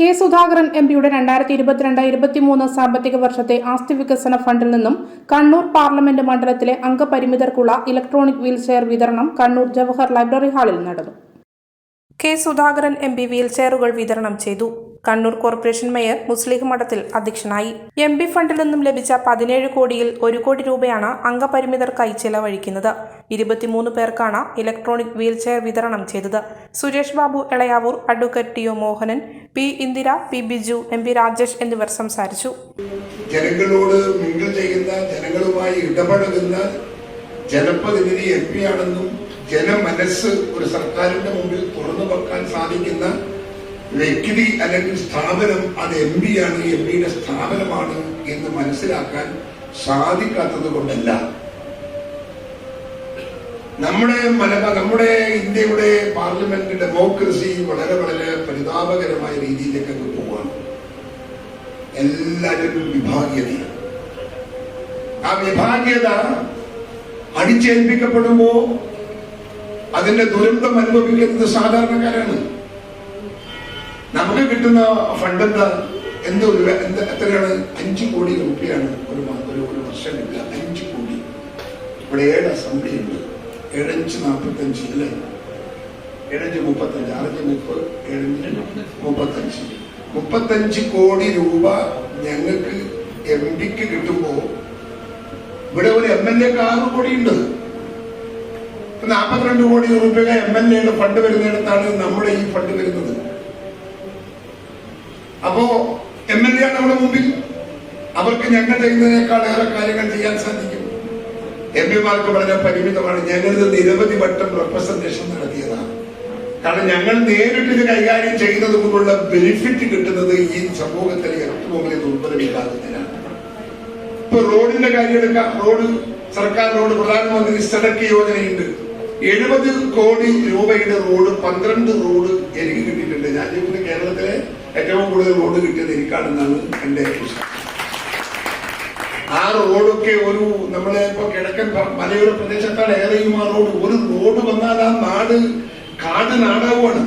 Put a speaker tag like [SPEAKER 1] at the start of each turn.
[SPEAKER 1] K Sudhakaran M പിയുടെ രണ്ടായിരത്തി ഇരുപത്തിരണ്ട് ഇരുപത്തിമൂന്ന് സാമ്പത്തിക വർഷത്തെ ആസ്തി വികസന ഫണ്ടിൽ നിന്നും കണ്ണൂർ പാർലമെന്റ് മണ്ഡലത്തിലെ അംഗപരിമിതർക്കുള്ള ഇലക്ട്രോണിക് വീൽചെയർ വിതരണം കണ്ണൂർ ജവഹർ ലൈബ്രറി ഹാളിൽ നടന്നു. കെ സുധാകരൻ എം പി വീൽചെയറുകൾ വിതരണം ചെയ്തു. കണ്ണൂർ കോർപ്പറേഷൻ മേയർ മുസ്ലിം മഠത്തിൽ അധ്യക്ഷനായി. എം പി ഫണ്ടിൽ നിന്നും ലഭിച്ച പതിനേഴ് കോടിയിൽ ഒരു കോടി രൂപയാണ് അംഗപരിമിതർക്കായി ചെലവഴിക്കുന്നത്. ഇരുപത്തിമൂന്ന് പേർക്കാണ് ഇലക്ട്രോണിക് വീൽചെയർ വിതരണം ചെയ്തത്. Suresh Babu Elayavoor advocate T O Mohanan P Indira P Biju M P Rajesh എന്നിവർ സംസാരിച്ചു.
[SPEAKER 2] ജനങ്ങളോട് മിങ്കിൾ ചെയ്യുന്ന ജനങ്ങളുമായി ഇടപഴകുന്ന ജനപ്രതിനിധി എം പി ആണെന്നും ജനമനസ് ഒരു സർക്കാരിന്റെ മുമ്പിൽ തുറന്നു വെക്കാൻ സാധിക്കുന്ന വ്യക്തി അല്ലെങ്കിൽ സ്ഥാപനം അത് എം പി ആണ് എം പിയുടെ സ്ഥാപനമാണ് എന്ന് മനസ്സിലാക്കാൻ സാധിക്കാത്തത് കൊണ്ടല്ല. നമ്മുടെ നമ്മുടെ ഇന്ത്യയുടെ പാർലമെന്റ് ഡെമോക്രസി വളരെ വളരെ പരിതാപകരമായ രീതിയിലേക്ക് അങ്ങ് പോവാണ്. എല്ലാവരും വിഭാഗീയതയാണ് ആ വിഭാഗീയത അടിച്ചേൽപ്പിക്കപ്പെടുമ്പോ അതിന്റെ ദുരന്തം അനുഭവിക്കുന്നത് സാധാരണക്കാരാണ്. നമുക്ക് കിട്ടുന്ന ഫണ്ട് എന്താ? എന്ത് എത്രയാണ്? അഞ്ചു കോടി രൂപയാണ് ഒരു ഒരു വർഷം കിട്ടുക അഞ്ചു കോടി. ഇവിടെ ഏഴ് അസംബ്ലി ഉണ്ട് ഏഴഞ്ച് നാൽപ്പത്തഞ്ച് അല്ലേ? ഏഴഞ്ച് മുപ്പത്തഞ്ച്. ആറഞ്ച് മുപ്പത് എഴഞ്ച് മുപ്പത്തഞ്ച്. മുപ്പത്തഞ്ച് കോടി രൂപ ഞങ്ങൾക്ക് എം പിക്ക് കിട്ടുമ്പോ ഇവിടെ ഒരു എം എൽ എക്ക് ആറ് കോടി ഉണ്ട് നാൽപ്പത്തിരണ്ട് കോടി രൂപ എം എൽ എയുടെ ഫണ്ട് വരുന്നിടത്താണ് നമ്മുടെ ഈ ഫണ്ട് വരുന്നത്. അപ്പോ എം എൽ എ ആണ് നമ്മുടെ മുമ്പിൽ. അവർക്ക് ഞങ്ങൾ ചെയ്യുന്നതിനേക്കാൾ ഏറെ കാര്യങ്ങൾ ചെയ്യാൻ സാധിക്കും. എം പിമാർക്ക് വളരെ പരിമിതമാണ്. ഞങ്ങളിത് നിരവധി വട്ടം റെപ്രസെന്റേഷൻ നടത്തിയതാണ്. കാരണം ഞങ്ങൾ നേരിട്ട് ഇത് കൈകാര്യം ചെയ്യുന്നത് കൊണ്ടുള്ള ബെനിഫിറ്റ് കിട്ടുന്നത് ഈ സമൂഹത്തിലെ ഏറ്റവും വലിയ ദുർബലമില്ലാത്തതിനാണ് ഇപ്പൊ റോഡിന്റെ കാര്യം എടുക്കാം റോഡ് സർക്കാർ റോഡ് പ്രധാനമന്ത്രി സടക്ക് യോജനയുണ്ട്. എഴുപത് കോടി രൂപയുടെ റോഡ് പന്ത്രണ്ട് റോഡ് എനിക്ക് കിട്ടിയിട്ടുണ്ട്. ഞാൻ കേരളത്തിലെ ഏറ്റവും കൂടുതൽ റോഡ് കിട്ടിയത് എനിക്കാണെന്നാണ് എന്റെ വിശ്വാസം ആ റോഡൊക്കെ ഒരു നമ്മളെ ഇപ്പൊ കിഴക്കൻ മലയോര പ്രദേശത്താണ് ഏറെയും ആ റോഡ്. ഒരു റോഡ് വന്നാൽ ആ നാട് കാട് നാടാവുകയാണ്.